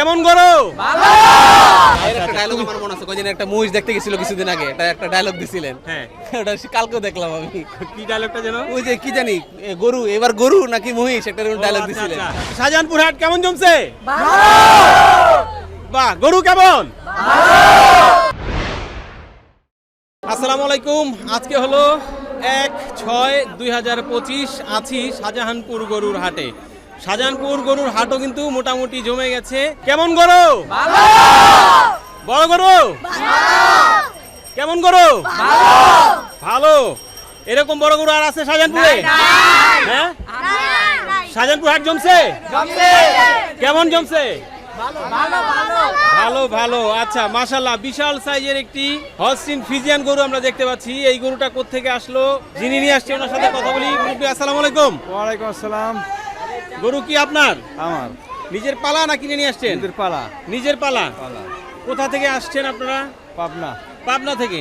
কেমন গরু এর একটা ডায়লগ আমার মনে আছে কদিন একটা মুভিজ দেখতে গেছিল কিছুদিন আগে এটা একটা ডায়লগ দিছিলেন। হ্যাঁ। ওটা কালকেও দেখলাম আমি। কি ডায়লগটা যেন? ওই যে কি জানি গরু এবার গরু নাকি মহিষ একটা ডায়লগ আচ্ছা, দিছিলেন। আচ্ছা। শাহজাহানপুর হাট কেমন জমছে? বাহ গরু কেমন? আসসালামু আলাইকুম আজকে হলো এক ছয় দুই হাজার পঁচিশ আছি শাহজাহানপুর গরুর হাটে। শাহজাহানপুর গরুর হাটও কিন্তু মোটামুটি জমে গেছে। কেমন গরু? বড় গরু? কেমন গরু? ভালো। এরকম বড় গরু আর আছে শাহজাহানপুরে? হ্যাঁ? শাহজাহানপুর হাট জমছে? কেমন জমছে? ভালো ভালো আচ্ছা মাশাল্লাহ বিশাল সাইজের একটি হলস্টিন ফিজিয়ান গরু আমরা দেখতে পাচ্ছি। এই গরুটা কোত্থেকে আসলো? যিনি নিয়ে আসছে ওনার সাথে কথা বলি। মুরব্বী আসসালামু আলাইকুম। ওয়ালাইকুম আসসালাম। গরু কি আপনার? আমার। নিজের পালা না কিনে নিয়ে আসছেন? ঈদের পালা। নিজের পালা? পালা। কোথা থেকে আসছেন আপনারা? পাবনা। পাবনা থেকে?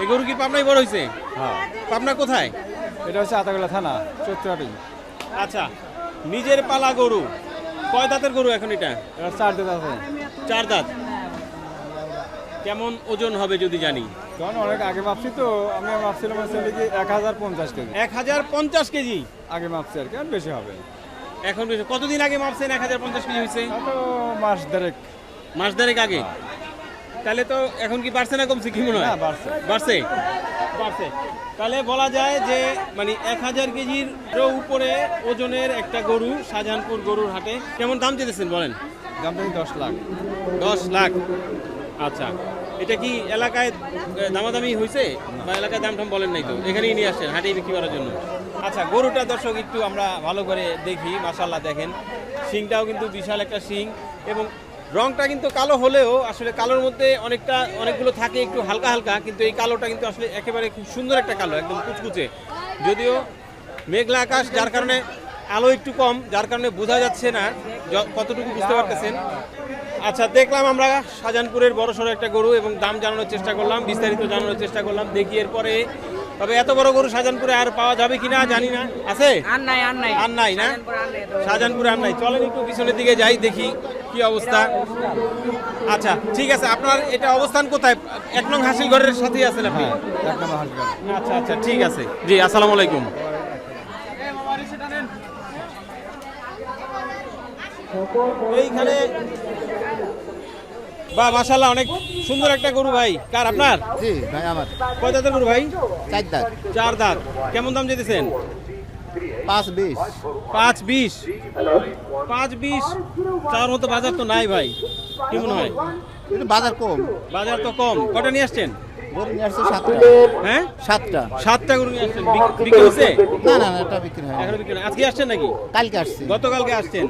এই গরু কি পাবনায় বড় হয়েছে? হ্যাঁ। পাবনা কোথায়? এটা হচ্ছে আতাগোলা থানা চৌত্রাটি আচ্ছা নিজের পালা গরু। কয় দাঁতের গরু এখন এটা? চার দাঁত আছে। চার দাঁত। কেমন ওজন হবে যদি জানি? তখন অনেক আগে মাপছি তো আমি মাপছিলাম হচ্ছে এক হাজার পঞ্চাশ কেজি। এক হাজার পঞ্চাশ কেজি? আগে মাপছি আর কি বেশি হবে। এখন কতদিন আগে মাপছেন এক হাজার পঞ্চাশ কেজি হয়েছে? মাস দেড়েক। মাস দেড়েক আগে? তাহলে তো এখন কি বাড়ছে না কমছে কি মনে হয়? বাড়ছে। বাড়ছে? তাহলে বলা যায় যে মানে এক হাজার কেজির উপরে ওজনের একটা গরু শাহজাহানপুর গরুর হাটে কেমন দাম চেয়েছেন বলেন? দাম দশ লাখ। দশ লাখ। আচ্ছা। এটা কি এলাকায় দামাদামি হয়েছে? বা এলাকায় দাম টাম বলেন নাই তো? এখানেই নিয়ে আসছেন হাটেই বিক্রি করার জন্য? আচ্ছা গরুটা দর্শক একটু আমরা ভালো করে দেখি মাসাল্লাহ দেখেন। শিংটাও কিন্তু বিশাল একটা শিং এবং রংটা কিন্তু কালো হলেও আসলে কালোর মধ্যে অনেকটা, অনেকগুলো থাকে একটু হালকা হালকা, কিন্তু এই কালোটা কিন্তু আসলে একেবারে খুব সুন্দর একটা কালো, একদম কুচকুচে। যদিও মেঘলা আকাশ, যার কারণে আলো একটু কম, যার কারণে বোঝা যাচ্ছে না কতটুকু বুঝতে পারতেছেন। আচ্ছা দেখলাম আমরা শাহজাহানপুরের বড়সড় একটা গরু এবং দাম জানানোর চেষ্টা করলাম, বিস্তারিত জানানোর চেষ্টা করলাম। দেখি এরপরে তবে এত বড় গরু শাহজাহানপুরে আর পাওয়া যাবে কিনা জানি না। আছে? আর নাই আর নাই। আর নাই না? শাহজাহানপুর আর নাই চলেন একটু পিছনের দিকে যাই দেখি কি অবস্থা। আচ্ছা ঠিক আছে আপনার এটা অবস্থান কোথায়? এক নং হাসিল ঘরের সাথেই আছেন আপনি? হ্যাঁ আচ্ছা আচ্ছা ঠিক আছে। জি আসসালামু আলাইকুম। এইখানে বা মাশাল্লাহ অনেক সুন্দর একটা গরু ভাই। কার আপনার? জি ভাই আমার। কয় দাঁতের গরু ভাই? চার দাঁত। চার দাঁত। কেমন দাম যেতেছেন পাঁচ বিশ। পাঁচ বিশ। পাঁচ বিশ। চার মতো বাজার তো নাই ভাই। কি মনে হয়? কিন্তু বাজার কম। বাজার তো কম। কটা নিয়ে আসছেন? হ্যাঁ? সাতটা। সাতটা গরু নিয়ে আসছেন। বিক্রি হয়েছে না না না এটা বিক্রি হয় এখনও বিক্রি হয়নি। আজকে আসছেন নাকি? কালকে আসছি। গতকালকে আসছেন।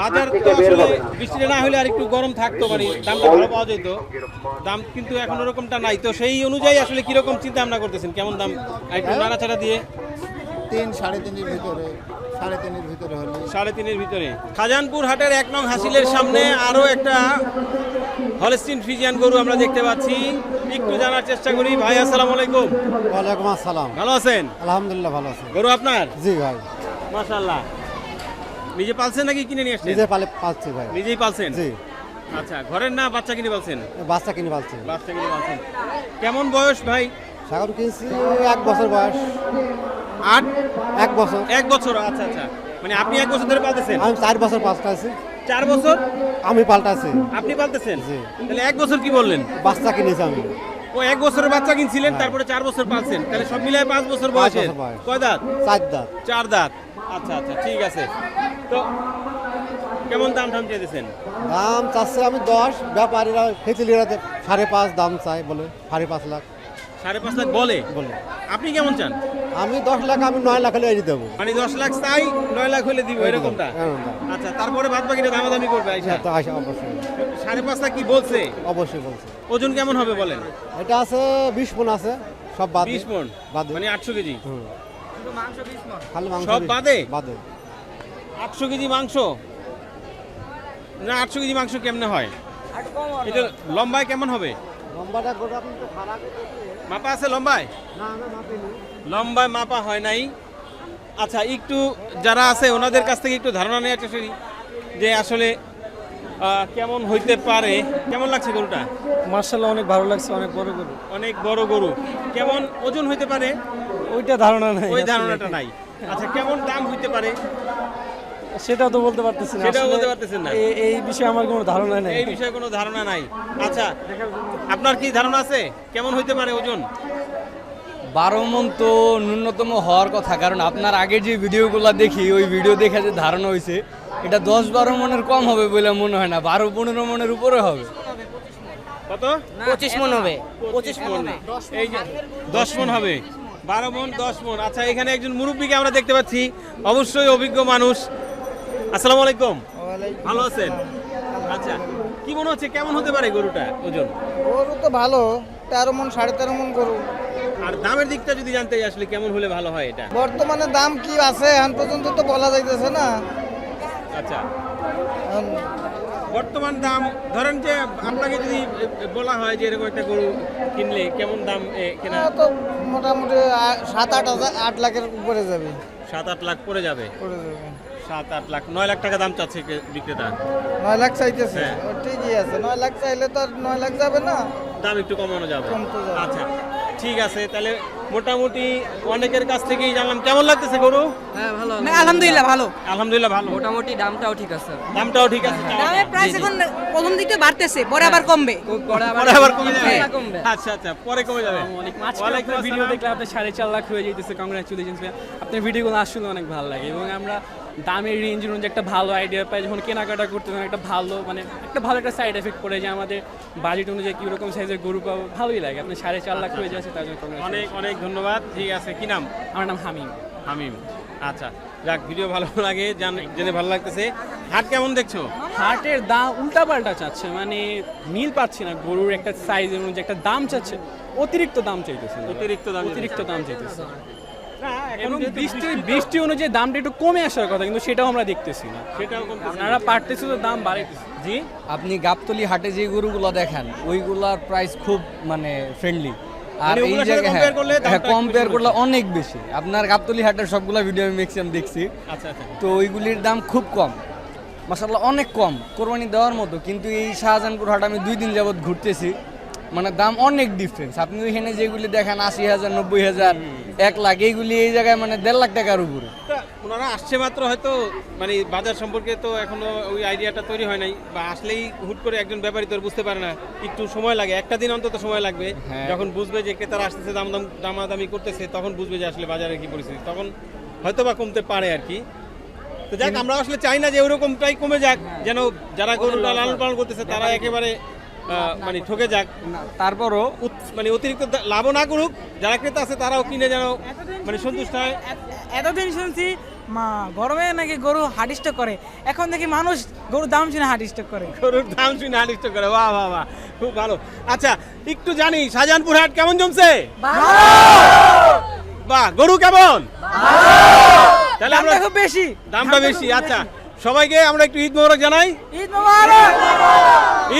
বাজার তো আসলে বৃষ্টিটা না হলে আর একটু গরম থাকতো মানে দামটা ভালো পাওয়া যেত। দাম কিন্তু এখন ওরকমটা নাই। তো সেই অনুযায়ী আসলে কীরকম চিন্তা ভাবনা করতেছেন? কেমন দাম? একটু নাড়াচাড়া দিয়ে। তিন সাড়ে তিনের ভিতরে সাড়ে তিনের ভিতরে হলে। সাড়ে তিনের ভিতরে। খাজানপুর হাটের এক নং হাসিলের সামনে আরও একটা হলস্টিন ফ্রিজিয়ান গরু আমরা দেখতে পাচ্ছি। একটু জানার চেষ্টা করি। ভাই আসসালামু আলাইকুম। ওয়ালাইকুম আসসালাম। ভালো আছেন? আলহামদুলিল্লাহ ভালো আছেন গরু আপনার? জি ভাই। মাশাআল্লাহ। নিজে পালছেন নাকি কিনে নিয়ে আসছেন? নিজে পালে পাচ্ছি ভাই। নিজেই পালছেন? জি। আচ্ছা ঘরের না বাচ্চা কিনে পালছেন? বাচ্চা কিনে পালছি। বাচ্চা কিনে পালছেন। কেমন বয়স ভাই? সাগর কিনছি এক বছর বয়স। আট? এক বছর। এক বছর আচ্ছা আচ্ছা। মানে আপনি এক বছর ধরে পালতেছেন? আমি চার বছর পাল্টাছি চার বছর? আমি পাল্টাছি আপনি পালতেছেন? জি। তাহলে এক বছর কি বললেন? বাচ্চা কিনেছি আমি। ও এক বছরের বাচ্চা কিনছিলেন তারপরে চার বছর পালছেন। তাহলে সব মিলায় পাঁচ বছর বয়সের। বছর বয়স। কয় দাঁত? চার দাঁত। চার দাঁত। আচ্ছা আচ্ছা ঠিক আছে। তো কেমন দাম টাম চেয়েছেন দাম চাচ্ছে আমি দশ। ব্যাপারীরা খেচিলিরা সাড়ে পাঁচ দাম চাই বলে সাড়ে পাঁচ লাখ। সাড়ে পাঁচ লাখ বলে? বলে। আপনি কেমন চান? আমি দশ লাখ আমি নয় লাখ হলে এনে দেবো। মানে দশ লাখ চাই নয় লাখ হলে দিব এরকমটা। আচ্ছা তারপরে বাদ বাকিটা দামাদামি করবে হ্যাঁ তো আসে অবশ্যই। সাড়ে পাঁচ লাখ কি বলছে? অবশ্যই বলছে। ওজন কেমন হবে বলেন? এটা আছে বিশ মন আছে সব বাদে। বিশ মন? বাদে। মানে আটশো কেজি। খালি মাংস সব বাদে? বাদে। আটশো কেজি মাংস? না আটশো কেজি মাংস কেমনে হয়? আর কম হবে। এটা লম্বায় কেমন হবে? লম্বাটা গোটা কিন্তু খারাপ মাপা আছে লম্বায়? না আমি মাপিনি লম্বায় মাপা হয় নাই। আচ্ছা একটু যারা আছে ওনাদের কাছ থেকে একটু ধারণা নেওয়ার চেষ্টা করি যে আসলে কেমন হইতে পারে। কেমন লাগছে গরুটা? মার্শাল্লাহ অনেক ভালো লাগছে অনেক বড় গরু। অনেক বড় গরু। কেমন ওজন হইতে পারে? ওইটা ধারণা নাই ওই ধারণাটা নাই। আচ্ছা কেমন দাম হইতে পারে? সেটাও তো বলতে পারতেছি না। সেটাও বলতে পারতেছেন না। এই- এই বিষয়ে আমার কোনো ধারণা নাই। এই বিষয়ে কোনো ধারণা নাই। আচ্ছা আপনার কি ধারণা আছে? কেমন হইতে পারে ওজন? বারো মন তো ন্যূনতম হওয়ার কথা কারণ আপনার আগে যে ভিডিওগুলো দেখি ওই ভিডিও দেখে যে ধারণা হয়েছে এটা দশ বারো মনের কম হবে বলে মনে হয় না। বারো পনেরো মনের উপরে হবে। কত? পঁচিশ মন হবে। পঁচিশ মন এই যে দশ মন হবে। বারো মন দশ মন। আচ্ছা এখানে একজন মুরব্বীকে আমরা দেখতে পাচ্ছি। অবশ্যই অভিজ্ঞ মানুষ। আসসালামু আলাইকুম। ভালো আছেন? আচ্ছা কি মনে হচ্ছে কেমন হতে পারে গরুটা ওজন? গরু তো ভালো তেরো মন সাড়ে তেরো মন গরু। আর দামের দিকটা যদি জানতে আসলে কেমন হলে ভালো হয় এটা? বর্তমানে দাম কি আছে এখন পর্যন্ত তো বলা যাইতেছে না। আচ্ছা। বর্তমান দাম ধরেন যে আপনাকে যদি বলা হয় যে এরকম একটা গরু কিনলে কেমন দাম কেনা? তো মোটামুটি সাত আট হাজার আট লাখের উপরে যাবে। সাত আট লাখ পরে যাবে। পড়ে যাবে। সাত আট লাখ নয় লাখ টাকা দাম চাচ্ছে বিক্রেতা নয় লাখ চাইতেছে হ্যাঁ। ঠিকই আছে নয় লাখ চাইলে তো আর নয় লাখ যাবে না দাম একটু কমানো যাবে। আচ্ছা ঠিক আছে তাহলে মোটামুটি অনেকের কাছ থেকেই জানলাম কেমন লাগতেছে গরু? হ্যাঁ ভালো আলহামদুলিল্লাহ ভালো। আলহামদুলিল্লাহ ভালো। মোটামুটি দামটাও ঠিক আছে। দামটাও ঠিক আছে। দামের প্রাইস এখন প্রথম দিকটা বাড়তেছে পরে আবার কমবে। পরে আবার কমে যাবে। হ্যাঁ, আচ্ছা আচ্ছা পরে কমে যাবে। ওয়ালাইকুম আপনার ভিডিও। দেখলে আপনার সাড়ে চার লাখ হয়ে যেতেছে কংগ্রাচুলেশন আপনার ভিডিওগুলো আসলে অনেক ভালো লাগে এবং আমরা দামের রেঞ্জ অনুযায়ী একটা ভালো আইডিয়া পাই। যখন কেনাকাটা করতে তখন একটা ভালো মানে একটা ভালো একটা সাইড এফেক্ট পড়ে যে আমাদের বাজেট অনুযায়ী কীরকম সাইজের গরু পাবো ভালোই লাগে। আপনি সাড়ে চার লাখ হয়ে যাচ্ছে তার জন্য অনেক অনেক ধন্যবাদ ঠিক আছে কি নাম? আমার নাম হামিম। হামিম আচ্ছা যাক ভিডিও ভালো লাগে জান- জেনে ভালো লাগতেছে। হাট কেমন দেখছ? হাটের দাম উল্টাপাল্টা চাচ্ছে মানে মিল পাচ্ছি না গরুর একটা সাইজ অনুযায়ী একটা দাম চাচ্ছে অতিরিক্ত দাম চাইতেছে। অতিরিক্ত দাম অতিরিক্ত দাম চাইতেছে। এবং বৃষ্টি বৃষ্টি অনুযায়ী দামটা একটু কমে আসার কথা কিন্তু সেটাও আমরা দেখতেছি না। সেটাও কমতেছে। আপনারা পারতেছে তো দাম বাড়াইতেছে। জি? আপনি গাবতলি হাটে যে গরুগুলো দেখেন ওইগুলার প্রাইস খুব মানে ফ্রেন্ডলি আর মানে এই জায়গায় হ্যাঁ কম্পেয়ার করলে অনেক বেশি। আপনার গাবতলি হাটের সবগুলো ভিডিও আমি ম্যাক্সিমাম দেখছি। আচ্ছা আচ্ছা। তো ওইগুলির দাম খুব কম। মাসাল্লাহ অনেক কম। কোরবানি দেওয়ার মতো। কিন্তু এই শাহজাহানপুর হাট আমি দুই দিন যাবত ঘুরতেছি। মানে দাম অনেক ডিফারেন্স আপনি ওইখানে যেগুলি দেখেন আশি হাজার নব্বই হাজার এক লাখ এইগুলি এই জায়গায় মানে দেড় লাখ টাকার উপরে। ওনারা আসছে মাত্র হয়তো মানে বাজার সম্পর্কে তো এখনও ওই আইডিয়াটা তৈরি হয় নাই। বা আসলেই হুট করে একজন ব্যাপারী তো বুঝতে পারে না একটু সময় লাগে একটা দিন অন্তত সময় লাগবে। হ্যাঁ। যখন বুঝবে যে ক্রেতারা আসতেছে দাম দাম দামাদামি করতেছে তখন বুঝবে যে আসলে বাজারে কি পরিস্থিতি। তখন হয়তো বা কমতে পারে আর কি। তো যাক আমরা আসলে চাই না যে ওরকমটাই কমে যাক যেন যারা গরুটা লালন পালন করতেছে তারা একেবারে মানে ঠকে যাক। তারপরও মানে অতিরিক্ত লাভও না করুক যারা ক্রেতা আছে তারাও কিনে যেন মানে সন্তুষ্ট হয়। এতদিন শুনছি মা গরমে নাকি গরু হার্ট স্ট্রোক করে। এখন দেখি মানুষ গরুর দাম শুনে হার্ট স্ট্রোক করে। গরুর দাম শুনে আদিষ্ট করে। বাহ বাহ বাহ খুব ভালো। আচ্ছা একটু জানি শাহজাহানপুর হাট কেমন জমছে? বাহ গরু কেমন? তাহলে আমরা খুব বেশি। দামটা বেশি আচ্ছা। সবাইকে আমরা একটু ঈদ মোবারক জানাই। ঈদ মোবারক!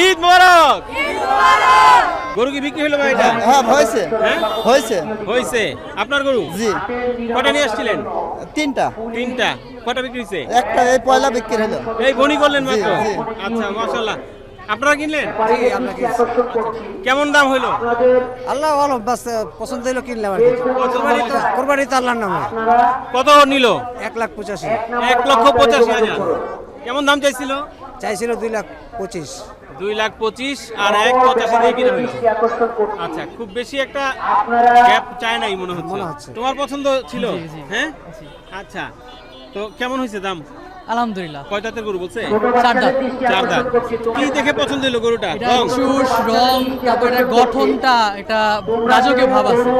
ঈদ মোবারক! ঈদ মোবারক! গরু কি বিক্রি হলো ভাই এটা? হ্যাঁ হয়েছে। হ্যাঁ? হয়েছে। হয়েছে। আপনার গরু? জি। কটা নিয়ে আসছিলেন? তিনটা। তিনটা। কটা বিক্রি হয়েছে? একটা এই পয়লা বিক্রি হলো। এই বনি করলেন মাত্র। আচ্ছা মাশাআল্লাহ। আপনারা কিনলেন? কেমন দাম হইল আল্লাহ ভালো বাস পছন্দ হলো কিনলাম আর কোরবানি তো আল্লাহর নামে। কত নিল? এক লাখ পঁচাশি। এক লক্ষ পঁচাশি হাজার। কেমন দাম চাইছিল? চাইছিল দুই লাখ পঁচিশ। দুই লাখ পঁচিশ আর এক পঁচাশি দিয়ে কিনে আচ্ছা খুব বেশি একটা গ্যাপ চায় নাই মনে হচ্ছে। তোমার পছন্দ ছিল? হ্যাঁ? আচ্ছা তো কেমন হয়েছে দাম? আলহামদুলিল্লাহ। কয় দাঁতের গরু বলছে? চার দাঁত। চার দাঁত। কি দেখে পছন্দ হলো গরুটা? রং? চুষ রং তারপর এটা গঠনটা এটা রাজকীয় ভাব আছে।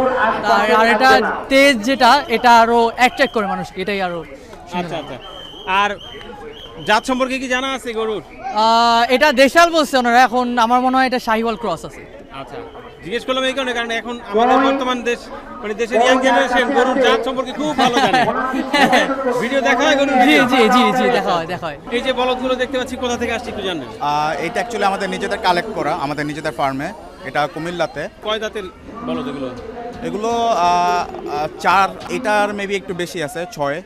আর এটা তেজ যেটা এটা আরও অ্যাট্রাক্ট করে মানুষকে এটাই আরও আচ্ছা আচ্ছা। আর জাত সম্পর্কে কি জানা আছে গরুর? এটা দেশাল বলছে ওনারা এখন আমার মনে হয় এটা শাহিওয়াল ক্রস আছে। আচ্ছা জিজ্ঞেস করলাম এই কারণে কারণ এখন আমাদের বর্তমান দেশ মানে দেশের ইয়াং জেনারেশন গরুর জাত সম্পর্কে খুব ভালো জানে। ভিডিও দেখা হয় গরুর জি জি জি জি দেখা হয় দেখা হয়। এই যে বলদগুলো দেখতে পাচ্ছি কোথা থেকে আসছে একটু জানেন এটা অ্যাকচুয়ালি আমাদের নিজেদের কালেক্ট করা আমাদের নিজেদের ফার্মে এটা কুমিল্লাতে। কয় দাঁতের বলদ এগুলো? এগুলো চার এটার মেবি একটু বেশি আছে ছয়।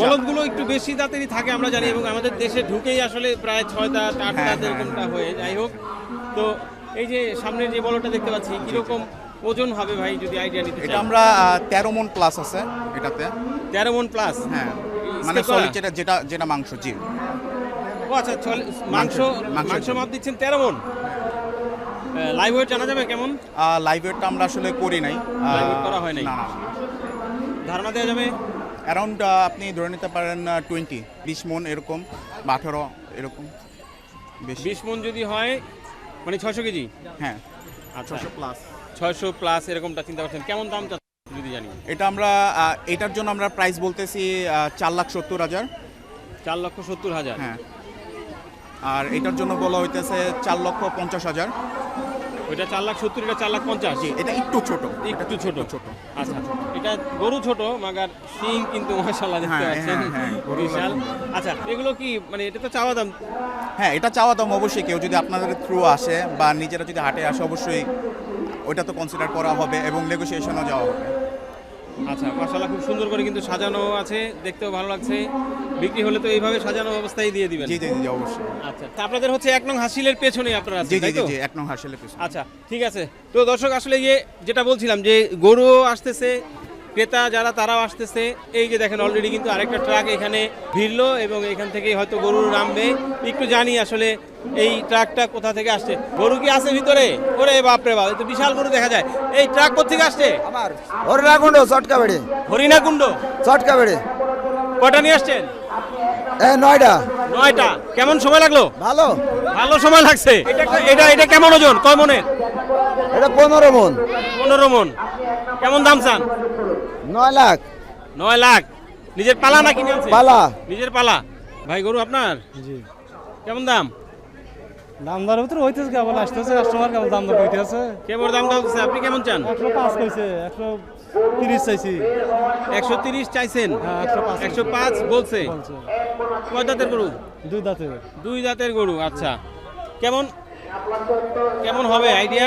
বলদগুলো একটু বেশি দাঁতেরই থাকে আমরা জানি এবং আমাদের দেশে ঢুকেই আসলে প্রায় ছয় দাঁত আট হ্যাঁ, দাঁত হ্যাঁ, এরকমটা হয়ে যাই হোক তো এই যে সামনের যে বলটা দেখতে পাচ্ছি কীরকম ওজন হবে ভাই যদি আইডিয়া নিতে এটা আমরা তেরো মন প্লাস আছে এটাতে। তেরো মন প্লাস হ্যাঁ মানে সলিড যেটা যেটা যেটা মাংস জি। ও আচ্ছা মাংস মাংস- মাপ দিচ্ছেন তেরো মন? লাইভ ওয়েট জানা যাবে কেমন? লাইভ ওয়েটটা আমরা আসলে করি নাই। করা হয় নাই। ধারণা দেওয়া যাবে? অ্যারাউন্ড আপনি ধরে নিতে পারেন টোয়েন্টি বিশ মন এরকম বা আঠারো এরকম। বেশি। বিশ মন যদি হয় মানে ছয়শো কেজি? হ্যাঁ। আচ্ছা। ছশো প্লাস ছয়শো প্লাস এরকমটা চিন্তা করছেন। কেমন দাম যদি জানি? এটা আমরা এটার জন্য আমরা প্রাইস বলতেছি চার লাখ সত্তর হাজার। চার লক্ষ সত্তর হাজার? হ্যাঁ। আর এটার জন্য বলা হইতেছে চার লক্ষ পঞ্চাশ হাজার। ওইটা চার লাখ সত্তর এটা চার লাখ পঞ্চাশ? জি এটা একটু ছোট। একটু ছোট। ছোট। আচ্ছা। এটা গরু ছোট মাগার শিং কিন্তু মাশাল্লাহ দেখতে হ্যাঁ, পাচ্ছেন। হ্যাঁ, হ্যাঁ, বিশাল। আচ্ছা এগুলো কি মানে এটা তো চাওয়া দাম? হ্যাঁ এটা চাওয়া দাম অবশ্যই। কেউ যদি আপনাদের থ্রু আসে বা নিজেরা যদি হাটে আসে অবশ্যই ওইটা তো কনসিডার করা হবে এবং নেগোসিয়েশনও যাওয়া হবে। আচ্ছা মাশাল্লাহ খুব সুন্দর করে কিন্তু সাজানো আছে। দেখতেও ভালো লাগছে। বিক্রি হলে তো এইভাবে সাজানো অবস্থায় দিয়ে দিবেন। জি জি জি অবশ্যই। আচ্ছা আপনাদের হচ্ছে এক নং হাসিলের পেছনে আপনারা জি আছেন জি জি এক নং হাসিলে পিছনে। আচ্ছা ঠিক আছে। তো দর্শক আসলে ইয়ে যেটা বলছিলাম যে গরু আসতেছে ক্রেতা যারা তারাও আসতেছে। এই যে দেখেন অলরেডি কিন্তু আরেকটা ট্রাক এখানে ভিড়লো এবং এখান থেকে হয়তো গরু নামবে। একটু জানি আসলে এই ট্রাকটা কোথা থেকে আসছে। গরু কি আছে ভিতরে? ওরে বাপরে বাপ তো বিশাল গরু দেখা যায়। এই ট্রাক কোথেকে আসছে? আমার হরিণাকুণ্ড চটকা বেড়ে হরিণাকুণ্ড? চটকা বেড়ে কটা নিয়ে আসছেন? নয়টা। নয়টা। কেমন সময় লাগল? ভালো। ভালো সময় লাগছে। এটা এটা এটা কেমন ওজন? কয় মনের? এটা পনেরো মন। পনেরো মন। কেমন দাম চান? নয় লাখ। নয় লাখ। নিজের পালা না কিনে পালা। নিজের পালা। ভাই গরু আপনার? জি। কেমন দাম? দাম দর ভিতরে হইতেছে কেবল আসতেছে কাস্টমার কেবল দাম দর হইতেছে? কেমন দাম দাম দিচ্ছে? আপনি কেমন চান? একশো পাঁচ কইছে একশো তিরিশ চাইছি। একশো তিরিশ চাইছেন? হ্যাঁ একশো পাঁচ একশো পাঁচ বলছে। বলছে। কয় দাঁতের গরু? দুই দাঁতে দুই দাঁতের গরু আচ্ছা। কেমন? কেমন হবে আইডিয়া?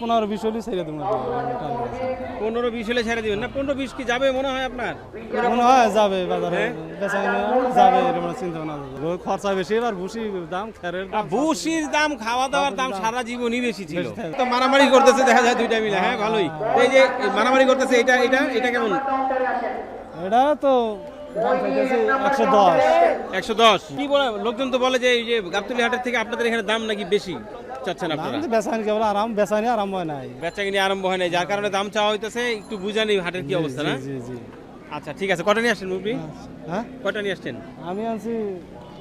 পনেরো বিশ হলে ছেড়ে দেবো পনেরো বিশ হলে ছেড়ে দিবেন না? পনেরো বিশ কি যাবে মনে হয় আপনার? মনে হয় যাবে বাজারে? বেচা কিনা যাবে এরকম চিন্তা ভাবনা। খরচা বেশি এবার ভুসি দাম খেরের ভুসির দাম খাওয়া দাওয়ার দাম সারা জীবনই বেশি ছিল। তো মারামারি করতেছে দেখা যায় দুইটা মিলে। হ্যাঁ ভালোই। এই যে মারামারি করতেছে এটা এটা এটা কেমন? এটা তো দাম একশো দশ। একশো দশ। কি বলে? লোকজন তো বলে যে এই যে গাবতলি হাটের থেকে আপনাদের এখানে দাম নাকি বেশি? চাচ্ছেন আপনারা? বেচানি কেবল আরাম বেচানি আরাম হয় নাই। বেচা কিনে আরম্ভ হয় নাই যার কারণে দাম চাওয়া হইতেছে একটু বুঝানি হাটের কি অবস্থা না? জি জি আচ্ছা ঠিক আছে কটা নিয়ে আসছেন মুভি হ্যাঁ? কটা নিয়ে আসছেন? আমি আনছি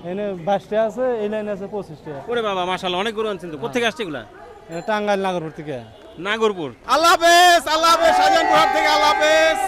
এনে বাইশটা আছে এই লাইনে আছে পঁচিশটা। ওরে বাবা মাশাল্লাহ অনেক গরু আনছেন তো কোথেকে আসছে এগুলা? টাঙ্গাইল নাগরপুর থেকে। নাগরপুর। আল্লাহ হাফেজ আল্লাহ হাফেজ শাহজাহানপুর থেকে আল্লাহ হাফেজ।